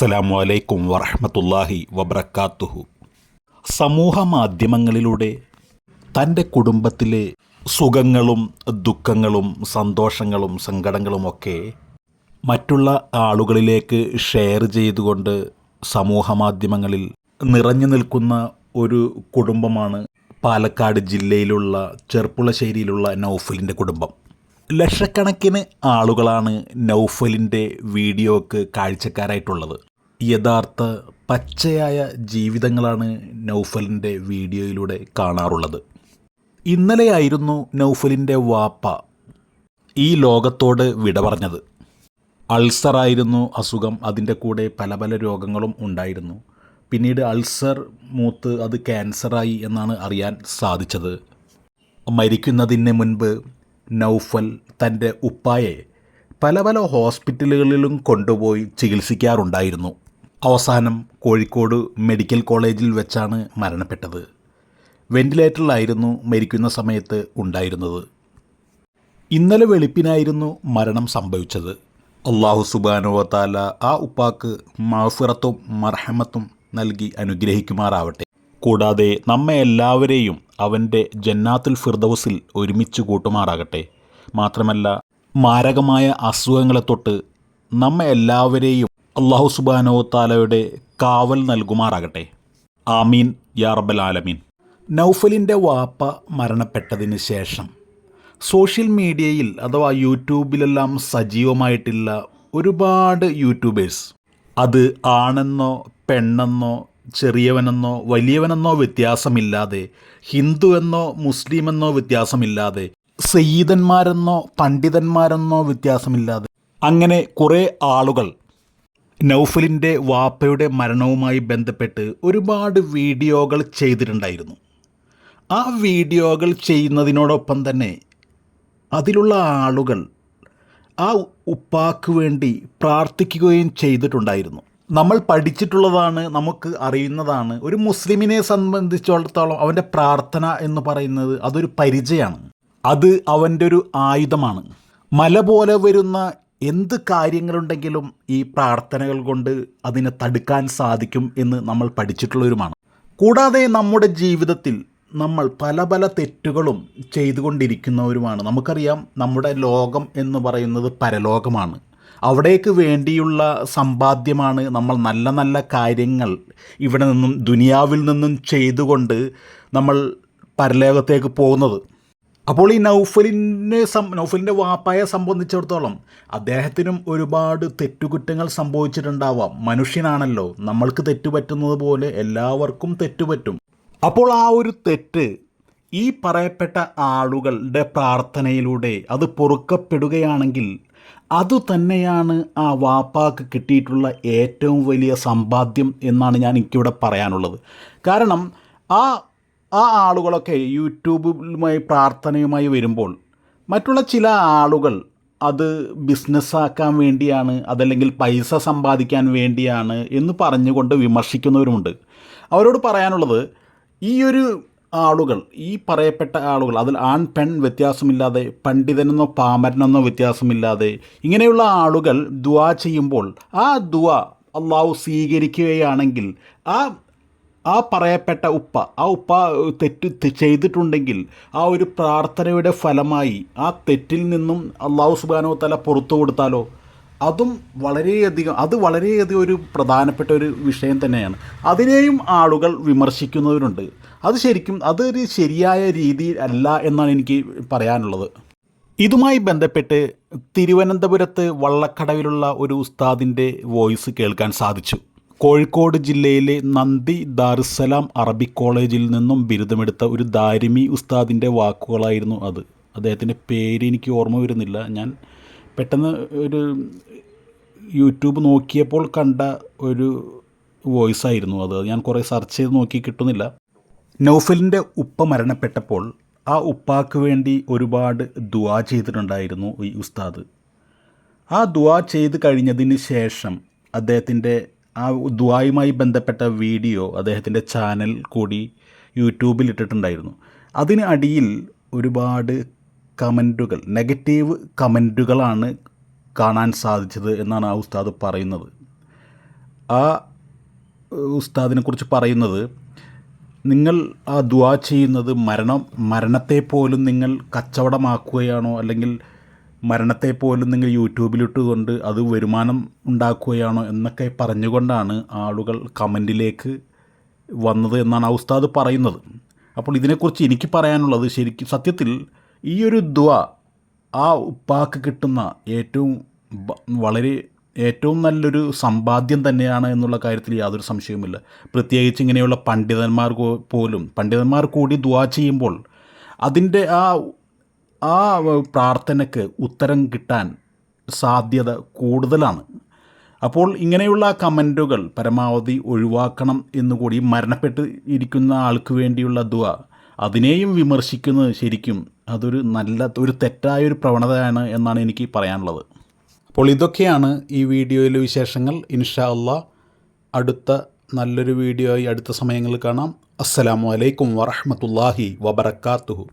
അസ്സലാമു അലൈക്കും വറഹമത്തല്ലാഹി വബ്രക്കാത്തുഹു സമൂഹ മാധ്യമങ്ങളിലൂടെ തന്റെ കുടുംബത്തിലെ സുഖങ്ങളും ദുഃഖങ്ങളും സന്തോഷങ്ങളും സങ്കടങ്ങളുമൊക്കെ മറ്റുള്ള ആളുകളിലേക്ക് ഷെയർ ചെയ്തുകൊണ്ട് സമൂഹ മാധ്യമങ്ങളിൽ നിറഞ്ഞു നിൽക്കുന്ന ഒരു കുടുംബമാണ് പാലക്കാട് ജില്ലയിലുള്ള ചെർപ്പുളശ്ശേരിയിലുള്ള നൗഫലിന്റെ കുടുംബം. ലക്ഷക്കണക്കിന് ആളുകളാണ് നൗഫലിന്റെ വീഡിയോക്ക് കാഴ്ചക്കാരായിട്ടുള്ളത്. യഥാർത്ഥ പച്ചയായ ജീവിതങ്ങളാണ് നൗഫലിന്റെ വീഡിയോയിലൂടെ കാണാറുള്ളത്. ഇന്നലെയായിരുന്നു നൗഫലിന്റെ വാപ്പ ഈ ലോകത്തോട് വിട പറഞ്ഞത്. അൾസറായിരുന്നു അസുഖം അതിന്റെ കൂടെ പല പല രോഗങ്ങളും ഉണ്ടായിരുന്നു. പിന്നീട് അൾസർ മൂത്ത് അത് ക്യാൻസറായി എന്നാണ് അറിയാൻ സാധിച്ചത്. മരിക്കുന്നതിന് മുൻപ് നൗഫൽ തന്റെ ഉപ്പായെ പല പല ഹോസ്പിറ്റലുകളിലും കൊണ്ടുപോയി ചികിത്സിക്കാറുണ്ടായിരുന്നു. അവസാനം കോഴിക്കോട് മെഡിക്കൽ കോളേജിൽ വെച്ചാണ് മരണപ്പെട്ടത്. വെന്റിലേറ്ററിലായിരുന്നു മരിക്കുന്ന സമയത്ത് ഉണ്ടായിരുന്നത്. ഇന്നലെ വെളുപ്പിനായിരുന്നു മരണം സംഭവിച്ചത്. അള്ളാഹു സുബാനുവത്താല ആ ഉപ്പാക്ക് മാഫിറത്തും മർഹമത്തും നൽകി അനുഗ്രഹിക്കുമാറാവട്ടെ. കൂടാതെ നമ്മെ എല്ലാവരെയും അവന്റെ ജന്നാത്തുൽ ഫിർദൌസിൽ ഒരുമിച്ച് കൂട്ടുമാറാകട്ടെ. മാത്രമല്ല മാരകമായ അസുഖങ്ങളെ തൊട്ട് നമ്മെ എല്ലാവരെയും അള്ളാഹു സുബാനോ താലയുടെ കാവൽ നൽകുമാറാകട്ടെ. ആമീൻ യാ റബ്ബൽ ആലമീൻ. നൗഫലിന്റെ വാപ്പ മരണപ്പെട്ടതിന് ശേഷം സോഷ്യൽ മീഡിയയിൽ അഥവാ യൂട്യൂബിലെല്ലാം സജീവമായിട്ടുള്ള ഒരുപാട് യൂട്യൂബേഴ്സ് അത് ആണെന്നോ പെണ്ണെന്നോ ചെറിയവനെന്നോ വലിയവനെന്നോ വ്യത്യാസമില്ലാതെ ഹിന്ദു എന്നോ മുസ്ലിം എന്നോ വ്യത്യാസമില്ലാതെ സയ്യിദന്മാരെന്നോ പണ്ഡിതന്മാരെന്നോ വ്യത്യാസമില്ലാതെ അങ്ങനെ കുറേ ആളുകൾ നൗഫലിന്റെ വാപ്പയുടെ മരണവുമായി ബന്ധപ്പെട്ട് ഒരുപാട് വീഡിയോകൾ ചെയ്തിട്ടുണ്ടായിരുന്നു. ആ വീഡിയോകൾ ചെയ്യുന്നതിനോടൊപ്പം തന്നെ അതിലുള്ള ആളുകൾ ആ ഉപ്പാക്ക് വേണ്ടി പ്രാർത്ഥിക്കുകയും ചെയ്തിട്ടുണ്ടായിരുന്നു. നമ്മൾ പഠിച്ചിട്ടുള്ളതാണ് നമുക്ക് അറിയുന്നതാണ്. ഒരു മുസ്ലിമിനെ സംബന്ധിച്ചിടത്തോളം അവന്റെ പ്രാർത്ഥന എന്ന് പറയുന്നത് അതൊരു പരിചയമാണ്. അത് അവന്റെ ഒരു ആയുധമാണ്. മല പോലെ വരുന്ന എന്ത് കാര്യങ്ങളുണ്ടെങ്കിലും ഈ പ്രാർത്ഥനകൾ കൊണ്ട് അതിനെ തടുക്കാൻ സാധിക്കും എന്ന് നമ്മൾ പഠിച്ചിട്ടുള്ളവരുമാണ്. കൂടാതെ നമ്മുടെ ജീവിതത്തിൽ നമ്മൾ പല പല തെറ്റുകളും ചെയ്തുകൊണ്ടിരിക്കുന്നവരുമാണ്. നമുക്കറിയാം നമ്മുടെ ലോകം എന്ന് പറയുന്നത് പരലോകമാണ്. അവിടേക്ക് വേണ്ടിയുള്ള സമ്പാദ്യമാണ് നമ്മൾ നല്ല നല്ല കാര്യങ്ങൾ ഇവിടെ നിന്നും ദുനിയാവിൽ നിന്നും ചെയ്തുകൊണ്ട് നമ്മൾ പരലോകത്തേക്ക് പോകുന്നത്. അപ്പോൾ ഈ നൗഫലിനെ സം നൗഫലിന്റെ വാപ്പായെ സംബന്ധിച്ചിടത്തോളം അദ്ദേഹത്തിനും ഒരുപാട് തെറ്റുകുറ്റങ്ങൾ സംഭവിച്ചിട്ടുണ്ടാവാം. മനുഷ്യനാണല്ലോ. നമ്മൾക്ക് തെറ്റുപറ്റുന്നത് പോലെ എല്ലാവർക്കും തെറ്റുപറ്റും. അപ്പോൾ ആ ഒരു തെറ്റ് ഈ പറയപ്പെട്ട ആളുകളുടെ പ്രാർത്ഥനയിലൂടെ അത് പൊറുക്കപ്പെടുകയാണെങ്കിൽ അത് തന്നെയാണ് ആ വാപ്പാക്ക് കിട്ടിയിട്ടുള്ള ഏറ്റവും വലിയ സമ്പാദ്യം എന്നാണ് ഞാൻ എനിക്കിവിടെ പറയാനുള്ളത്. കാരണം ആ ആ ആളുകളൊക്കെ യൂട്യൂബുമായി പ്രാർത്ഥനയുമായി വരുമ്പോൾ മറ്റുള്ള ചില ആളുകൾ അത് ബിസിനസ്സാക്കാൻ വേണ്ടിയാണ് അതല്ലെങ്കിൽ പൈസ സമ്പാദിക്കാൻ വേണ്ടിയാണ് എന്ന് പറഞ്ഞുകൊണ്ട് വിമർശിക്കുന്നവരുമുണ്ട്. അവരോട് പറയാനുള്ളത് ഈ ഒരു ആളുകൾ ഈ പറയപ്പെട്ട ആളുകൾ അതിൽ ആൺ പെൺ വ്യത്യാസമില്ലാതെ പണ്ഡിതനെന്നോ പാമരനെന്നോ വ്യത്യാസമില്ലാതെ ഇങ്ങനെയുള്ള ആളുകൾ ദുവാ ചെയ്യുമ്പോൾ ആ ദുവാ അള്ളാഹു സ്വീകരിക്കുകയാണെങ്കിൽ ആ ആ പറയപ്പെട്ട ഉപ്പ ആ ഉപ്പ തെറ്റ് ചെയ്തിട്ടുണ്ടെങ്കിൽ ആ ഒരു പ്രാർത്ഥനയുടെ ഫലമായി ആ തെറ്റിൽ നിന്നും അള്ളാഹു സുബാനോ തല പുറത്തു കൊടുത്താലോ? അതും വളരെയധികം അത് വളരെയധികം ഒരു പ്രധാനപ്പെട്ട ഒരു വിഷയം തന്നെയാണ്. അതിനെയും ആളുകൾ വിമർശിക്കുന്നവരുണ്ട്. അത് ശരിക്കും അതൊരു ശരിയായ രീതി അല്ല എന്നാണ് എനിക്ക് പറയാനുള്ളത്. ഇതുമായി ബന്ധപ്പെട്ട് തിരുവനന്തപുരത്ത് വള്ളക്കടവിലുള്ള ഒരു ഉസ്താദിന്റെ വോയിസ് കേൾക്കാൻ സാധിച്ചു. കോഴിക്കോട് ജില്ലയിലെ നന്ദി ദാറുസലാം അറബി കോളേജിൽ നിന്നും ബിരുദമെടുത്ത ഒരു ദാരിമി ഉസ്താദിന്റെ വാക്കുകളായിരുന്നു അത്. അദ്ദേഹത്തിന്റെ പേര് എനിക്ക് ഓർമ്മ വരുന്നില്ല. ഞാൻ പെട്ടെന്ന് ഒരു യൂട്യൂബ് നോക്കിയപ്പോൾ കണ്ട ഒരു വോയിസ് ആയിരുന്നു അത് ഞാൻ കുറേ സെർച്ച് ചെയ്ത് നോക്കി കിട്ടുന്നില്ല. നൗഫലിന്റെ ഉപ്പ മരണപ്പെട്ടപ്പോൾ ആ ഉപ്പാക്ക് വേണ്ടി ഒരുപാട് ദുവാ ചെയ്തിട്ടുണ്ടായിരുന്നു ഈ ഉസ്താദ്. ആ ദുവാ ചെയ്ത് കഴിഞ്ഞതിന് ശേഷം അദ്ദേഹത്തിന്റെ ആ ദുവായുമായി ബന്ധപ്പെട്ട വീഡിയോ അദ്ദേഹത്തിന്റെ ചാനൽ കൂടി യൂട്യൂബിൽ ഇട്ടിട്ടുണ്ടായിരുന്നു അതിന് അടിയിൽ ഒരുപാട് കമന്റുകൾ നെഗറ്റീവ് കമന്റുകളാണ് കാണാൻ സാധിച്ചത് എന്നാണ് ആ ഉസ്താദ് പറയുന്നത്. ആ ഉസ്താദിനെ കുറിച്ച് പറയുന്നത് നിങ്ങൾ ആ ദുവാ ചെയ്യുന്നത് മരണം മരണത്തെ പോലും നിങ്ങൾ കച്ചവടമാക്കുകയാണോ അല്ലെങ്കിൽ മരണത്തെ പോലും നിങ്ങൾ യൂട്യൂബിലിട്ടുകൊണ്ട് അത് വരുമാനം ഉണ്ടാക്കുകയാണോ എന്നൊക്കെ പറഞ്ഞുകൊണ്ടാണ് ആളുകൾ കമന്റിലേക്ക് വന്നത് എന്നാണ് ആ ഉസ്താദ് പറയുന്നത്. അപ്പോൾ ഇതിനെക്കുറിച്ച് എനിക്ക് പറയാനുള്ളത് ശരിക്കും സത്യത്തിൽ ഈ ഒരു ദ്വ ആ ഉപ്പാക്ക് കിട്ടുന്ന ഏറ്റവും വളരെ ഏറ്റവും നല്ലൊരു സമ്പാദ്യം തന്നെയാണ് എന്നുള്ള കാര്യത്തിൽ യാതൊരു സംശയവുമില്ല. പ്രത്യേകിച്ച് ഇങ്ങനെയുള്ള പണ്ഡിതന്മാർ പോലും പണ്ഡിതന്മാർ കൂടി ദ്വാ ചെയ്യുമ്പോൾ അതിന്റെ ആ ആ പ്രാർത്ഥനയ്ക്ക് ഉത്തരം കിട്ടാൻ സാധ്യത കൂടുതലാണ്. അപ്പോൾ ഇങ്ങനെയുള്ള കമന്റുകൾ പരമാവധി ഒഴിവാക്കണം എന്നുകൂടി മരണപ്പെട്ട് ഇരിക്കുന്ന ആൾക്ക് വേണ്ടിയുള്ള ദുവ അതിനെയും വിമർശിക്കുന്നത് ശരിക്കും അതൊരു നല്ല ഒരു തെറ്റായ ഒരു പ്രവണതയാണ് എന്നാണ് എനിക്ക് പറയാനുള്ളത്. അപ്പോൾ ഇതൊക്കെയാണ് ഈ വീഡിയോയിലെ വിശേഷങ്ങൾ. ഇൻഷാ അള്ളാ അടുത്ത നല്ലൊരു വീഡിയോ ആയി അടുത്ത സമയങ്ങളിൽ കാണാം. അസ്സലാമു അലൈക്കും വറഹ്മത്തുള്ളാഹി വബറകാതുഹു.